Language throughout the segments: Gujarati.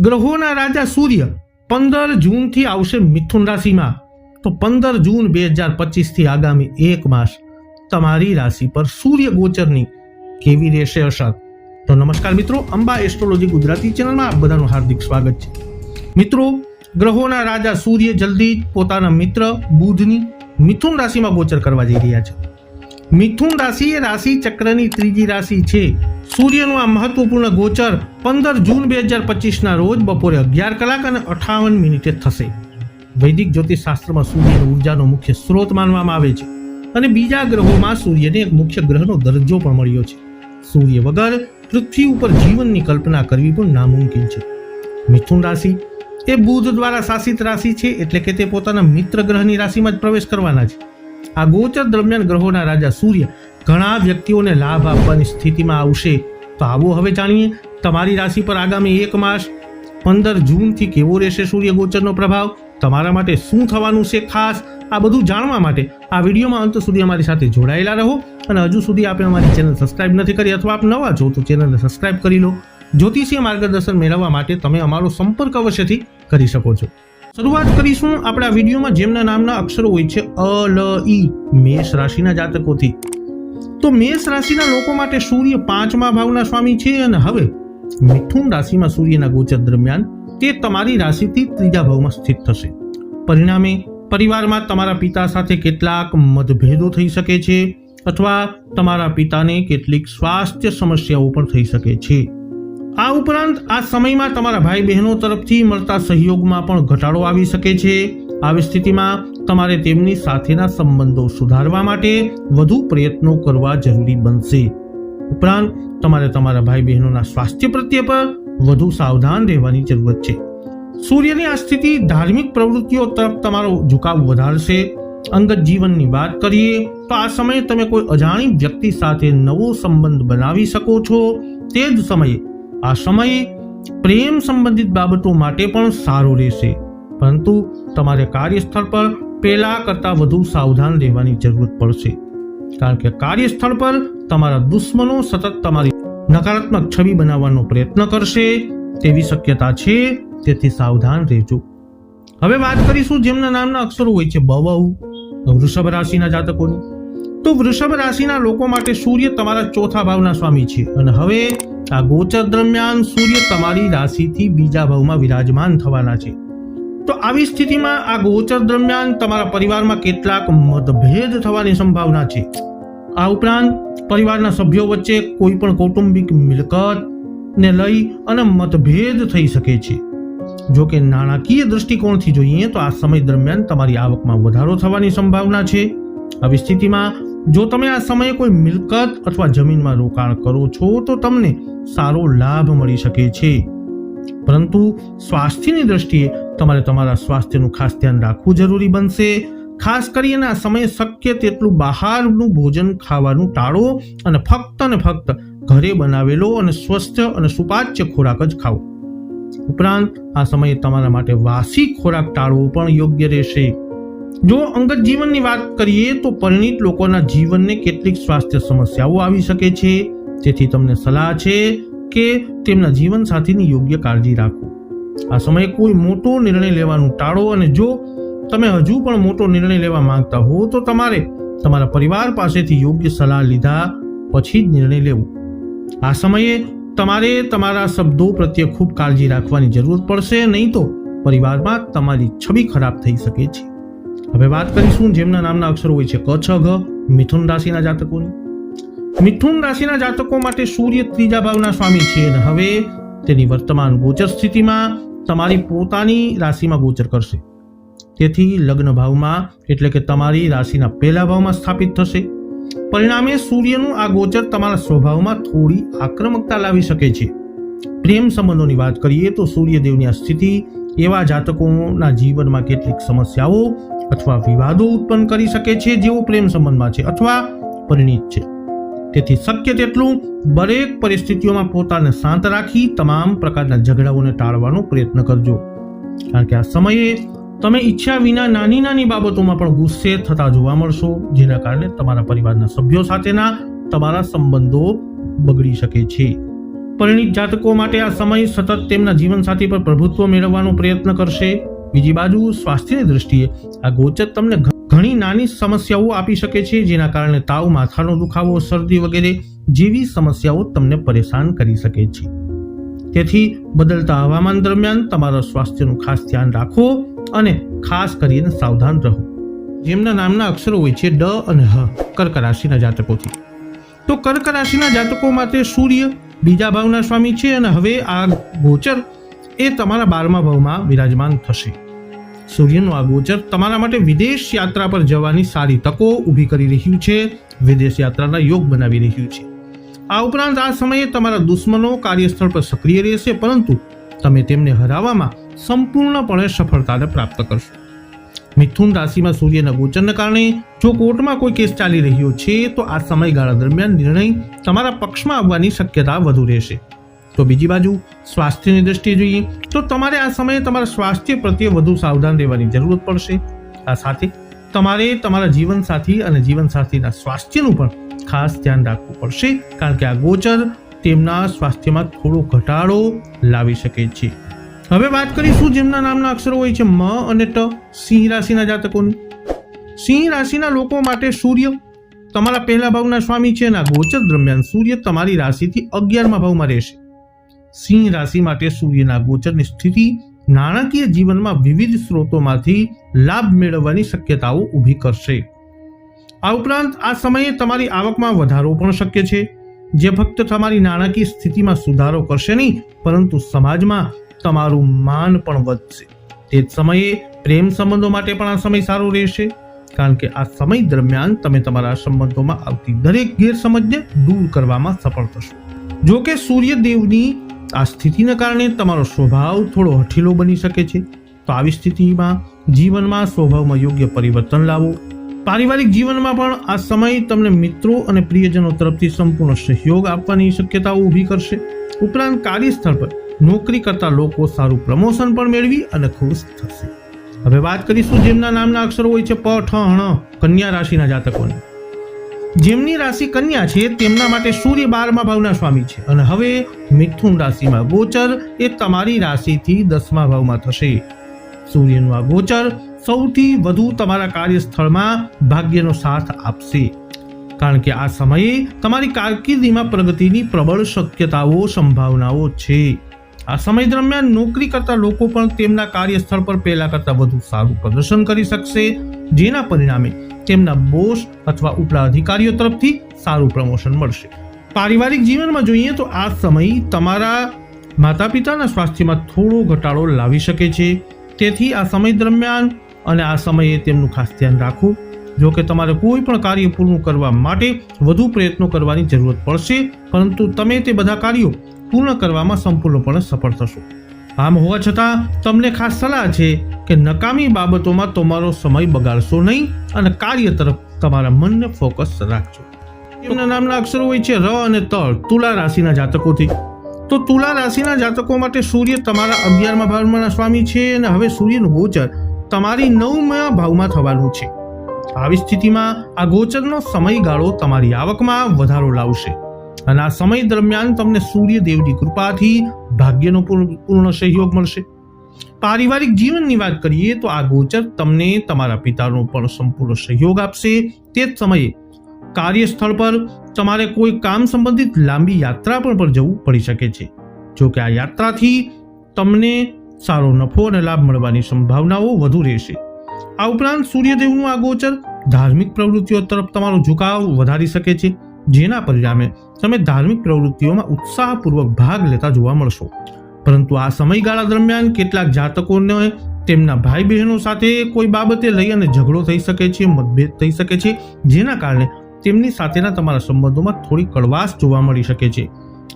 ગ્રહોના રાજા સૂર્ય પંદર જૂનથી આવશે મિથુન રાશિમાં. તો પંદર જૂન બે હજાર પચીસથી આગામી એક માસ તમારી રાશિ પર સૂર્ય ગોચરની કેવી રહેશે અસર? તો નમસ્કાર મિત્રો, અંબા એસ્ટ્રોલોજી ગુજરાતી ચેનલમાં આપ બધાનું હાર્દિક સ્વાગત છે. મિત્રો, ગ્રહોના રાજા સૂર્ય જલ્દી પોતાના મિત્ર બુધની મિથુન રાશિમાં ગોચર કરવા જઈ રહ્યા છે. મિથુન રાશિ એ રાશિ ચક્રની ત્રીજી રાશિ છે. સૂર્યનું આ મહત્વપૂર્ણ ગોચર પંદર જૂન બે હજાર પચીસના રોજ બપોરે અગિયાર કલાક અને અઠાવન મિનિટે થશે. વૈદિક જ્યોતિષ શાસ્ત્રમાં સૂર્યની ઉર્જાનો મુખ્ય સ્ત્રોત માનવામાં આવે છે અને બીજા ગ્રહોમાં સૂર્યને એક મુખ્ય ગ્રહનો દરજ્જો પણ મળ્યો છે. સૂર્ય વગર પૃથ્વી ઉપર જીવનની કલ્પના કરવી પણ નામુમકિન છે. મિથુન રાશિ એ બુધ દ્વારા શાસિત રાશિ છે એટલે કે તે પોતાના મિત્ર ગ્રહની રાશિમાં જ પ્રવેશ કરવાના છે. આ ગોચર દરમિયાન ગ્રહોના રાજા સૂર્ય ઘણા વ્યક્તિઓને લાભ આપવાની સ્થિતિમાં આવશે. તો આવો હવે જાણીએ તમારી રાશિ પર આગામી એક માસ પંદર જૂનથી કેવો રહેશે સૂર્ય ગોચરનો પ્રભાવ? તમારા માટે શું થવાનું છે ખાસ? આ બધું જાણવા માટે આ વિડીયોમાં અંત સુધી અમારી સાથે જોડાયેલા રહો અને હજુ સુધી આપણે અમારી ચેનલ સબસ્ક્રાઇબ નથી કરી અથવા આપ નવા છો તો ચેનલને સબસ્ક્રાઇબ કરી લો. જ્યોતિષીય માર્ગદર્શન મેળવવા માટે તમે અમારો સંપર્ક અવશ્યથી કરી શકો છો. શરૂઆત કરીશું આપણા વિડીયોમાં, જેમના નામના અક્ષરો હોય છે, અ, લ, ઈ, મેષ રાશિના જાતકોથી. તો મેષ રાશિના લોકો માટે સૂર્ય પાંચમા ભાવના સ્વામી છે અને હવે મિથુન રાશિમાં સૂર્યના ગોચર દરમિયાન તે તમારી રાશિથી ત્રીજા ભાવમાં સ્થિત થશે. પરિણામે પરિવારમાં તમારા પિતા સાથે કેટલાક મતભેદો થઈ શકે છે અથવા તમારા પિતાને કેટલીક સ્વાસ્થ્ય સમસ્યાઓ પણ થઈ શકે છે. આ ઉપરાંત આ સમયમાં તમારા ભાઈ બહેનો તરફથી મળતા સહયોગમાં પણ ઘટાડો આવી શકે છે. આવી સ્થિતિમાં તમારે તેમની સાથેના સંબંધો સુધારવા માટે વધુ પ્રયત્નો કરવા જરૂરી બનશે. ઉપરાંત તમારે તમારા ભાઈ બહેનોના સ્વાસ્થ્ય પ્રત્યે પર વધુ સાવધાન રહેવાની જરૂરત છે. સૂર્યની આ સ્થિતિ ધાર્મિક પ્રવૃત્તિઓ તરફ તમારો ઝુકાવ વધારશે. અંગત જીવનની વાત કરીએ તો આ સમયે તમે કોઈ અજાણી વ્યક્તિ સાથે નવો સંબંધ બનાવી શકો છો. તે જ સમયે આ સમયે પ્રેમ સંબંધિત બાબતો માટે પણ સારો રહેશે. પરંતુ તમારે કાર્યસ્થળ પર પહેલાં કરતાં વધુ સાવધાન રહેવાની જરૂરત પડશે. કારણ કે કાર્યસ્થળ પર તમારા દુશ્મનો સતત તમારી નકારાત્મક છબી બનાવવાનો પ્રયત્ન કરશે, તેવી શક્યતા છે, તેથી સાવધાન રહેજો. હવે વાત કરીશું જેમના નામના અક્ષરો હોય છે બવઉ વૃષભ રાશિના જાતકોની. તો વૃષભ રાશિના લોકો માટે સૂર્ય તમારા ચોથા ભાવના સ્વામી છે. અને હવે આ ગોચર દરમિયાન સૂર્ય તમારી રાશિથી બીજા ભાવમાં વિરાજમાન થવાના છે. તો આવી સ્થિતિમાં આ ગોચર દરમિયાન તમારા પરિવારમાં કેટલાક મતભેદ થવાની સંભાવના છે. આ ઉપરાંત પરિવારના સભ્યો વચ્ચે કોઈ પણ કૌટુંબિક મિલકત ને લઈ અને મતભેદ થઈ શકે છે. જો કે નાણાકીય દૃષ્ટિકોણથી જોઈએ તો આ સમય દરમિયાન તમારી આવકમાં વધારો થવાની સંભાવના છે. આવી સ્થિતિમાં જો તમે આ સમયે કોઈ મિલકત અથવા જમીનમાં રોકાણ કરો છો, તો તમને સારો લાભ મળી શકે છે. પરંતુ સ્વાસ્થ્યની દ્રષ્ટિએ તમારે તમારા સ્વાસ્થ્યનું ખાસ ધ્યાન રાખવું જરૂરી બનશે. ખાસ કરીને આ સમયે શક્ય તેટલું બહારનું ભોજન ખાવાનું ટાળો અને ફક્ત અને ફક્ત ઘરે બનાવેલો અને સ્વસ્થ અને સુપાચ્ય ખોરાક જ ખાઓ. ઉપરાંત, આ સમયે તમારા માટે વાસી ખોરાક ટાળવો પણ યોગ્ય રહેશે. જો અંગત જીવનની વાત કરીએ તો પરિણિત લોકોના જીવનને કેટલીક સ્વાસ્થ્ય સમસ્યાઓ આવી શકે છે. તેથી તમને સલાહ છે કે તેમના જીવન સાથીની યોગ્ય કાળજી રાખો. આ સમયે કોઈ મોટો નિર્ણય લેવાનું ટાળો અને જો તમે હજુ પણ મોટો નિર્ણય લેવા માંગતા હો તો તમારે તમારા પરિવાર પાસેથી યોગ્ય સલાહ લીધા પછી જ નિર્ણય લેવો. આ સમયે તમારે તમારા શબ્દો પ્રત્યે ખૂબ કાળજી રાખવાની જરૂર પડશે, નહીં તો પરિવારમાં તમારી છબી ખરાબ થઈ શકે છે. હવે વાત કરીશું જેમના નામના અક્ષર હોય છે ક, છ, ઘ, મિથુન રાશિના જાતકોની. મિથુન રાશિના જાતકો માટે સૂર્ય ત્રીજા ભાવના સ્વામી છે અને હવે તેની વર્તમાન ગોચર સ્થિતિમાં તમારી પોતાની રાશિમાં ગોચર કરશે. તેથી લગ્ન ભાવમાં એટલે કે તમારી રાશિના પહેલા ભાવમાં સ્થાપિત થશે. પરિણામે સૂર્યનું આ ગોચર તમારા સ્વભાવમાં થોડી આક્રમકતા લાવી શકે છે. પ્રેમ સંબંધોની વાત કરીએ તો સૂર્યદેવની આ સ્થિતિ એવા જાતકોના જીવનમાં કેટલીક સમસ્યાઓ અથવા વિવાદો ઉત્પન્ન કરી શકે છે જેઓ પ્રેમ સંબંધમાં છે અથવા પરિણિત છે. તેથી શક્ય તેટલું દરેક પરિસ્થિતિઓમાં પોતાને શાંત રાખી તમામ પ્રકારના ઝઘડાઓને ટાળવાનો પ્રયત્ન કરજો. કારણ કે આ સમયે તમે ઈચ્છા વિના નાની નાની બાબતોમાં પણ ગુસ્સે થતા જોવા મળશો, જેના કારણે તમારા પરિવારના સભ્યો સાથેના તમારા સંબંધો બગડી શકે છે. પરિણીત જાતકો માટે આ સમય સતત તેમના જીવનસાથી પર પ્રભુત્વ મેળવવાનો પ્રયત્ન કરશે. બીજી બાજુ સ્વાસ્થ્યની દ્રષ્ટિએ આ ગોચર તમને ઘણી નાની સમસ્યાઓ આપી શકે છે, જેના કારણે તાવ, માથાનો દુખાવો, શરદી વગેરે જેવી સમસ્યાઓ તમને પરેશાન કરી શકે છે. તેથી બદલતા હવામાન દરમિયાન તમારા સ્વાસ્થ્યનું ખાસ ધ્યાન રાખો અને ખાસ કરીને સાવધાન રહો. જેમના નામના અક્ષરો હોય છે ડ અને હ, કર્ક રાશિના જાતકોથી. તો કર્ક રાશિના જાતકો માટે સૂર્ય બીજા ભાવના સ્વામી છે અને હવે આ ગોચર એ તમારા બારમા ભાવમાં વિરાજમાન થશે. સૂર્યનું આ ગોચર તમારા માટે વિદેશ યાત્રા પર જવાની સારી તકો ઊભી કરી રહ્યું છે, વિદેશ યાત્રાના યોગ બનાવી રહ્યું છે. આ ઉપરાંત આ સમયે તમારા દુશ્મનો કાર્યસ્થળ પર સક્રિય રહેશે, પરંતુ તમે તેમને હરાવવામાં સંપૂર્ણપણે સફળતાને પ્રાપ્ત કરશો. મિથુન રાશિમાં સૂર્યના ગોચરને કારણે જો કોર્ટમાં કોઈ કેસ ચાલી રહ્યો છે, તો આ સમયગાળા દરમિયાન નિર્ણય તમારા પક્ષમાં આવવાની શક્યતા વધુ રહેશે. તો બીજી બાજુ સ્વાસ્થ્યની દ્રષ્ટિએ જોઈએ તો તમારે આ સમયે તમારા સ્વાસ્થ્ય પ્રત્યે વધુ સાવધાન રહેવાની જરૂરત પડશે. આ સાથે તમારે તમારા જીવનસાથી અને જીવનસાથીના સ્વાસ્થ્યનું પણ ખાસ ધ્યાન રાખવું પડશે, કારણ કે આ ગોચર તેમના સ્વાસ્થ્યમાં થોડો ઘટાડો લાવી શકે છે. હવે વાત કરીશું જેમના નામના અક્ષરો હોય છે મ અને ટ, સિંહ રાશિના જાતકોની. સિંહ રાશિના લોકો માટે સૂર્ય તમારા પહેલા ભાવના સ્વામી છે અને આ ગોચર દરમિયાન સૂર્ય તમારી રાશિથી અગિયારમા ભાવમાં રહેશે. સિંહ રાશિ માટે સૂર્યના ગોચરની સ્થિતિ નાણાકીય જીવનમાં વિવિધ સ્ત્રોતોમાંથી લાભ મેળવવાની શક્યતાઓ ઊભી કરશે. આ ઉપરાંત આ સમયે તમારી આવકમાં વધારો પણ શક્ય છે. જે ફક્ત તમારી નાણાકીય સ્થિતિમાં સુધારો કરશે નહીં, પરંતુ સમાજમાં તમારું માન પણ વધશે. તે જ સમયે પ્રેમ સંબંધો માટે પણ આ સમય સારો રહેશે. કારણ કે આ સમય દરમિયાન તમે તમારા સંબંધોમાં આવતી દરેક ગેરસમજને દૂર કરવામાં સફળ થશો. જો કે સૂર્યદેવની આ સ્થિતિને કારણે તમારો સ્વભાવ થોડો હઠીલો બની શકે છે. તો આવી સ્થિતિમાં જીવનમાં સ્વભાવમાં યોગ્ય પરિવર્તન લાવો. પારિવારિક જીવનમાં પણ આ સમય તમને મિત્રો અને પ્રિયજનો તરફથી સંપૂર્ણ સહયોગ આપવાની શક્યતાઓ ઊભી કરશે. ઉપરાંત કાર્યસ્થળ પર નોકરી કરતા લોકો સારું પ્રમોશન પણ મેળવી અને ખુશ થશે. હવે વાત કરીશું જેમના નામના અક્ષરો હોય છે, પ, ઠ હણ કન્યા રાશિના જાતકોની. જેમની રાશિ કન્યા છે, તેમના માટે સૂર્ય બારમા ભાવના સ્વામી છે. અને હવે મિથુન રાશિમાં ગોચર એ તમારી રાશિથી દસમા ભાવમાં થશે. સૂર્યનું આ ગોચર સૌથી વધુ તમારા કાર્યસ્થળમાં ભાગ્યનો સાથ આપશે. કારણ કે આ સમયે તમારી કારકિર્દીમાં પ્રગતિની પ્રબળ શક્યતાઓ, સંભાવનાઓ છે. આ સમય દરમિયાન નોકરી કરતા લોકો પણ તેમના કાર્યસ્થળ પર પહેલા કરતા વધુ સારું પ્રદર્શન કરી શકશે, જેના પરિણામે તેમના બોસ અથવા ઉપલા અધિકારીઓ તરફથી સારું પ્રમોશન મળશે. પારિવારિક જીવનમાં જોઈએ તો આ સમય તમારા માતા પિતાના સ્વાસ્થ્યમાં થોડો ઘટાડો લાવી શકે છે. તેથી આ સમય દરમિયાન અને આ સમયે તેમનું ખાસ ધ્યાન રાખવું જો કે તમારે કોઈ પણ કાર્ય પૂર્ણ કરવા માટે વધુ પ્રયત્નો કરવાની જરૂરત પડશે, પરંતુ તમે તે બધા કાર્યો પૂર્ણ કરવામાં સંપૂર્ણપણે સફળ થશો. આમ હોવા છતાં, તમને ખાસ સલાહ છે કે નકામી બાબતોમાં તમારો સમય બગાડશો નહીં અને કાર્ય તરફ તમારા મનને ફોકસ રાખજો. એમના નામના અક્ષરો હોય છે ર અને તળ તુલા રાશિના જાતકોથી. તો તુલા રાશિના જાતકો માટે સૂર્ય તમારા અગિયારમા ભાવમાં સ્વામી છે અને હવે સૂર્યનું ગોચર તમારી નવમા ભાવમાં થવાનું છે. આવી સ્થિતિમાં આ ગોચરનો સમયગાળો તમારી આવકમાં વધારો લાવશે. અને આ સમય દરમિયાન તમને સૂર્યદેવની કૃપાથી ભાગ્યનો પૂર્ણ સહયોગ મળશે. પારિવારિક જીવનની વાત કરીએ તો આ ગોચર તમને તમારા પિતાનો પણ સંપૂર્ણ સહયોગ આપશે. તે જ સમયે કાર્યસ્થળ પર તમારે કોઈ કામ સંબંધિત લાંબી યાત્રા પર પણ જવું પડી શકે છે. જો કે આ યાત્રાથી તમને સારો નફો અને લાભ મળવાની સંભાવનાઓ વધુ રહેશે. આ ઉપરાંત સૂર્યદેવનું આ ગોચર ધાર્મિક પ્રવૃત્તિઓ તરફ તમારો ઝુકાવ વધારી શકે છે, જેના પરિણામે તમે ધાર્મિક પ્રવૃત્તિઓમાં ઉત્સાહપૂર્વક ભાગ લેતા જોવા મળશો. પરંતુ આ સમયગાળા દરમિયાન કેટલાક જાતકોને તેમના ભાઈ બહેનો સાથે કોઈ બાબતે લઈ અને ઝઘડો થઈ શકે છે, મતભેદ થઈ શકે છે, જેના કારણે તેમની સાથેના તમારા સંબંધોમાં થોડી કડવાશ જોવા મળી શકે છે.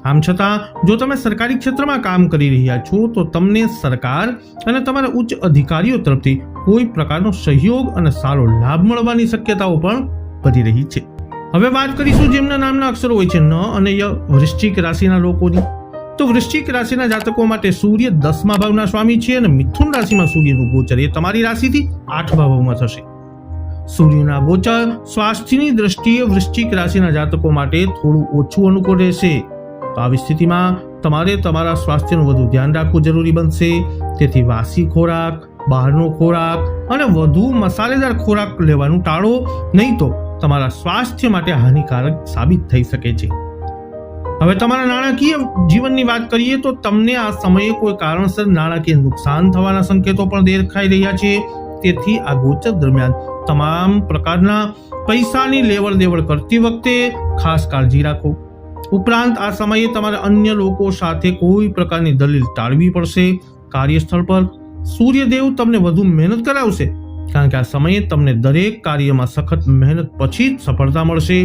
આમ છતાં, જો તમે સરકારી ક્ષેત્રમાં કામ કરી રહ્યા છો, તો તમને સરકાર અને તમારા ઉચ્ચ અધિકારીઓ તરફથી કોઈ પ્રકારનો સહયોગ અને સારો લાભ મળવાની શક્યતાઓ પણ વધી રહી છે. હવે વાત કરીશું જેમના નામના અક્ષરો હોય છે ન અને ય વૃશ્ચિક રાશિના લોકોની. તો વૃશ્ચિક રાશિના જાતકો માટે સૂર્ય દસમા ભાવના સ્વામી છે અને મિથુન રાશિમાં સૂર્યનું ગોચર એ તમારી રાશિથી આઠમા ભાવમાં થશે. સૂર્યના ગોચર સ્વાસ્થ્યની દ્રષ્ટિએ વૃશ્ચિક રાશિના જાતકો માટે થોડું ઓછું અનુકૂળ રહેશે. તો આવી સ્થિતિમાં તમારે તમારા સ્વાસ્થ્યનું વધુ ધ્યાન રાખવું જરૂરી બનશે. તેથી વાસી ખોરાક, બહારનો ખોરાક અને વધુ મસાલેદાર ખોરાક લેવાનું ટાળો, નહીં તો તમારા સ્વાસ્થ્ય માટે હાનિકારક સાબિત થઈ શકે છે. હવે તમારા નાણાકીય જીવનની વાત કરીએ તો તમને આ સમયે કોઈ કારણસર નાણાકીય નુકસાન થવાના સંકેતો પણ દેખાઈ રહ્યા છે. તેથી આ ગોચર દરમિયાન તમામ પ્રકારના પૈસાની લેવડ દેવડ કરતી વખતે ખાસ કાળજી રાખો. ઉપરાંત આ સમયે તમારે અન્ય લોકો સાથે કોઈ પ્રકારની દલીલ ટાળવી પડશે. કાર્યસ્થળ પર સૂર્યદેવ તમને વધુ મહેનત કરાવશે, કારણ કે આ સમયે તમને દરેક કાર્યમાં સખત મહેનત પછી જ સફળતા મળશે.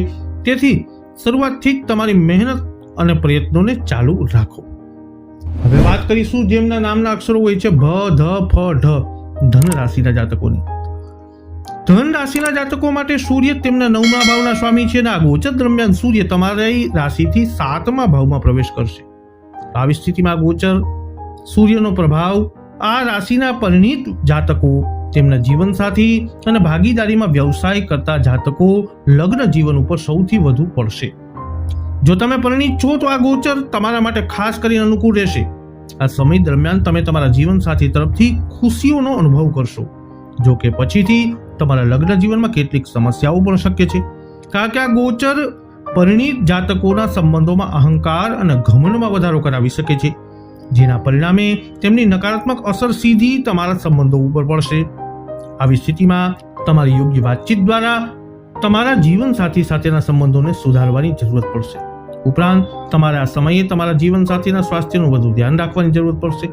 તેથી શરૂઆતથી જ તમારી મહેનત અને પ્રયત્નોને ચાલુ રાખો. હવે વાત કરીશું જેમના નામના અક્ષરો હોય છે, ભ, ધ, ફ, ઢ ધન રાશિના જાતકોની. ધન રાશિના જાતકો માટે સૂર્ય તેમના નવમા ભાવના સ્વામી છે આ ગોચર દરમિયાન સૂર્ય તમારી રાશિથી સાતમા ભાવમાં પ્રવેશ કરશે. આવી સ્થિતિમાં ગોચર સૂર્યનો પ્રભાવ આ રાશિના પરિણીત જાતકો, તેમના જીવનસાથી અને ભાગીદારીમાં વ્યવસાય કરતા જાતકો લગ્ન જીવન ઉપર સૌથી વધુ પડશે. જો તમે પરિણીત છો તો આ ગોચર તમારા માટે ખાસ કરીને અનુકૂળ રહેશે. આ સમય દરમિયાન તમે તમારા જીવનસાથી તરફથી ખુશીઓનો અનુભવ કરશો. જો કે પછીથી તમારા લગ્ન જીવનમાં કેટલીક સમસ્યાઓ પણ શક્ય છે. કારણ કે આ ગોચર પરિણીત જાતકોના સંબંધોમાં અહંકાર અને ઘમંડમાં વધારો કરાવી શકે છે. જેના પરિણામે તેમની નકારાત્મક અસર સીધી તમારા સંબંધો ઉપર પડશે. આવી સ્થિતિમાં તમારી યોગ્ય વાતચીત દ્વારા તમારા જીવનસાથી સાથેના સંબંધોને સુધારવાની જરૂરત પડશે. ઉપરાંત તમારે સમયે તમારા જીવનસાથીના સ્વાસ્થ્યનું વધુ ધ્યાન રાખવાની જરૂર પડશે.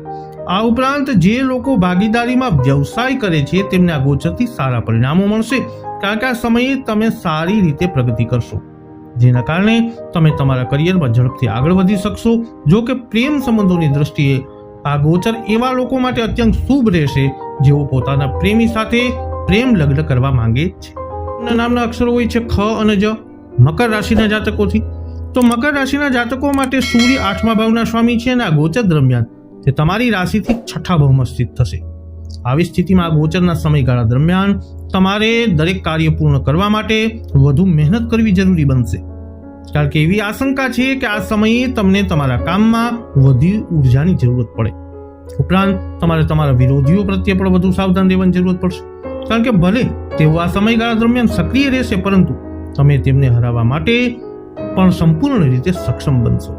આ ઉપરાંત જે લોકો ભાગીદારીમાં વ્યવસાય કરે છે, તેમને આ ગોચરથી સારા પરિણામો મળશે. કારણ કે આ સમયે તમે સારી રીતે પ્રગતિ કરશો, જેના કારણે તમે તમારા કરિયરમાં ઝડપથી આગળ વધી શકશો. જો કે પ્રેમ સંબંધોની દ્રષ્ટિએ આ ગોચર એવા લોકો માટે અત્યંત શુભ રહેશે, જેઓ પોતાના પ્રેમી સાથે પ્રેમ લગ્ન કરવા માંગે છે. નામના અક્ષરો હોય છે ખ અને જ, મકર રાશિના જાતકોથી. તો મકર રાશિના જાતકો માટે સૂર્ય આઠમા ભાવના સ્વામી છે અને આ ગોચર દરમિયાન તે તમારી રાશિથી છઠ્ઠા ભાવમાં સ્થિત થશે. આવી સ્થિતિમાં ગોચરના સમયગાળા દરમિયાન તમારે દરેક કાર્ય પૂર્ણ કરવા માટે વધુ મહેનત કરવી જરૂરી બનશે. કારણ કે એવી આશંકા છે કે આ સમયે તમને તમારા કામમાં વધુ ઉર્જાની જરૂરત પડે. ઉપરાંત તમારે તમારા વિરોધીઓ પ્રત્યે પણ વધુ સાવધાન રહેવાની જરૂરત પડશે. કારણ કે ભલે તેઓ આ સમયગાળા દરમિયાન સક્રિય રહેશે, પરંતુ તમે તેમને હરાવવા માટે પણ સંપૂર્ણ રીતે સક્ષમ બનશો.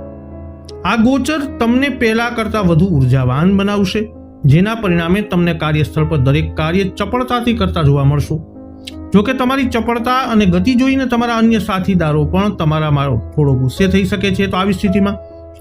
આ ગોચર તમને પહેલા કરતાં વધુ ઉર્જાવાન બનાવશે, જેના પરિણામે તમને કાર્યસ્થળ પર દરેક કાર્ય ચપળતાથી કરતા જોવા મળશો. જો કે તમારી ચપળતા અને ગતિ જોઈને તમારા અન્ય સાથીદારો પણ તમારામાં થોડો ગુસ્સે થઈ શકે છે, તો આવી સ્થિતિમાં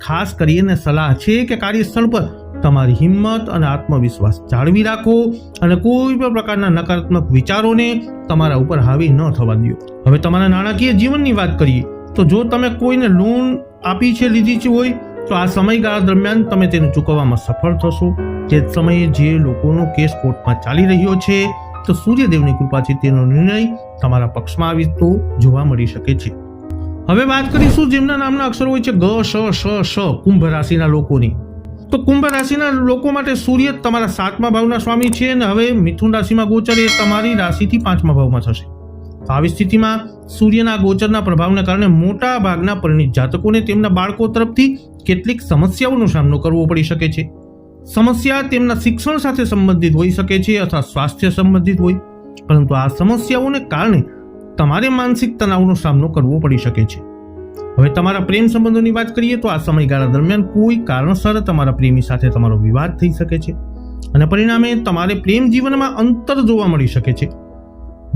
ખાસ કરીને સલાહ છે કે કાર્યસ્થળ પર તમારી હિંમત અને આત્મવિશ્વાસ જાળવી રાખો અને કોઈ પણ પ્રકારના નકારાત્મક વિચારોને તમારા ઉપર હાવી ન થવા દો. હવે તમારા નાણાકીય જીવનની વાત કરીએ, તો જો તમે કોઈને લોન આપી છે, લીધી છે હોય તો આ સમયગાળા દરમિયાન તમે તેને ચૂકવવામાં સફળ થશો. તે સમયે જે લોકોનો કેસ કોર્ટમાં ચાલી રહ્યો છે, તો સૂર્યદેવની કૃપાથી તેનો નિર્ણય તમારા પક્ષમાં આવી તો જોવા મળી શકે છે. હવે વાત કરીશું જેમના નામના અક્ષરો હોય છે ગ, શ શ શ, કુંભ રાશિના લોકોની. તો કુંભ રાશિના લોકો માટે સૂર્ય તમારા સાતમા ભાવના સ્વામી છે અને હવે મિથુન રાશિમાં ગોચર એ તમારી રાશિથી પાંચમા ભાવમાં થશે. આવી સ્થિતિમાં સૂર્યના ગોચરના પ્રભાવને કારણે મોટા ભાગના પરિણીત જાતકોને તેમના બાળકો તરફથી કેટલીક સમસ્યાઓનો સામનો કરવો પડી શકે છે. સમસ્યા તેમના શિક્ષણ સાથે સંબંધિત હોઈ શકે છે અથવા સ્વાસ્થ્ય સંબંધિત હોય. પરંતુ આ સમસ્યાઓને કારણે તમારે માનસિક તણાવનો સામનો કરવો પડી શકે છે. હવે તમારા પ્રેમ સંબંધોની વાત કરીએ તો આ સમયગાળા દરમિયાન કોઈ કારણસર તમારા પ્રેમી સાથે તમારો વિવાદ થઈ શકે છે. અને પરિણામે તમારે પ્રેમ જીવનમાં અંતર જોવા મળી શકે છે.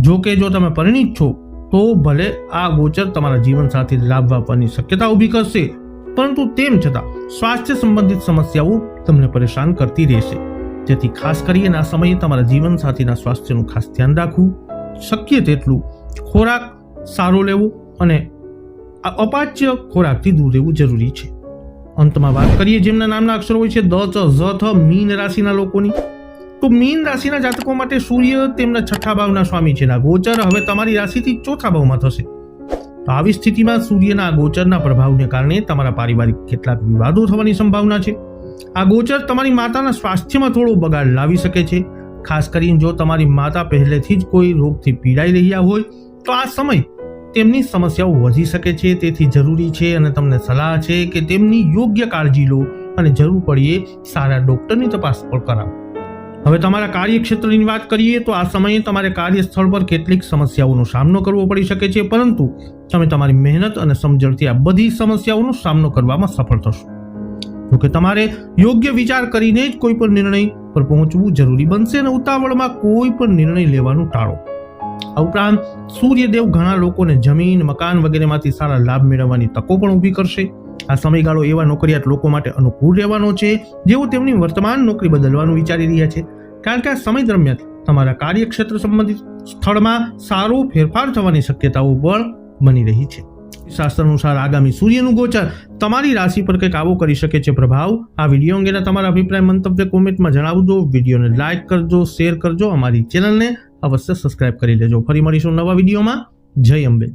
જો કે જો તમે પરિણિત છો, તો ભલે આ ગોચર તમારા જીવન સાથે લાભ આપવાની શક્યતા ઊભી કરશે, પરંતુ તેમ છતાં સ્વાસ્થ્ય સંબંધિત સમસ્યાઓ તમને પરેશાન કરતી રહેશે. તેથી ખાસ કરીને આ સમયે તમારા જીવન સાથીના સ્વાસ્થ્યનું ખાસ ધ્યાન રાખવું શક્ય તેટલું ખોરાક સારો લેવો અને અપાચ્ય ખોરાકથી દૂર રહેવું જરૂરી છે. અંતમાં વાત કરીએ જેમના નામના અક્ષરો હોય છે. દ, ચ, ઝ, થ, મીન રાશિના લોકોની. તો મીન રાશિના જાતકો માટે સૂર્ય તેમના છઠ્ઠા ભાવના સ્વામી છે ગોચર હવે તમારી રાશિથી ચોથા ભાવમાં થશે. તો આવી સ્થિતિમાં સૂર્યના ગોચરના પ્રભાવને કારણે તમારા પારિવારિક કેટલાક વિવાદો થવાની સંભાવના છે. આ ગોચર તમારી માતાના સ્વાસ્થ્યમાં થોડો બગાડ લાવી શકે છે. ખાસ કરીને જો તમારી માતા પહેલેથી જ કોઈ રોગથી પીડાઈ રહ્યા હોય, તો આ સમય તેમની સમસ્યાઓ વધી શકે છે. તેથી જરૂરી છે અને તમને સલાહ છે કે તેમની યોગ્ય કાળજી લો અને જરૂર પડીએ સારા ડૉક્ટરની તપાસ પણ કરાવો. હવે તમારા કાર્યક્ષેત્રની વાત કરીએ તો આ સમયે તમારે કાર્યસ્થળ પર કેટલીક સમસ્યાઓનો સામનો કરવો પડી શકે છે, પરંતુ તમે તમારી મહેનત અને સમજણથી આ બધી સમસ્યાઓનો સામનો કરવામાં સફળ થશો. જોકે તમારે યોગ્ય વિચાર કરીને જ કોઈ પણ નિર્ણય પર પહોંચવું જરૂરી બનશે અને ઉતાવળમાં કોઈ પણ નિર્ણય લેવાનું ટાળો. આ ઉપરાંત સૂર્યદેવ ઘણા લોકોને જમીન, મકાન વગેરેમાંથી સારા લાભ મેળવવાની તકો પણ ઊભી કરશે. આ સમયગાળો એવા નોકરિયાત લોકો માટે અનુકૂળ રહેવાનો છે, જેઓ તેમની વર્તમાન નોકરી બદલવાનું વિચારી રહ્યા છે. કારણ કે આ સમય દરમિયાન તમારા કાર્યક્ષેત્ર સંબંધિત સ્થળમાં સારો ફેરફાર થવાની શક્યતાઓ પણ બની રહી છે. શાસ્ત્ર અનુસાર આગામી સૂર્યનું ગોચર તમારી રાશિ પર કંઈક આવો કરી શકે છે પ્રભાવ. આ વીડિયો અંગેના તમારા અભિપ્રાય, મંતવ્ય કોમેન્ટમાં જણાવજો. વિડીયોને લાઇક કરજો, શેર કરજો, અમારી ચેનલને અવશ્ય સબસ્ક્રાઇબ કરી લેજો. ફરી મળીશું નવા વિડીયોમાં. જય અંબે.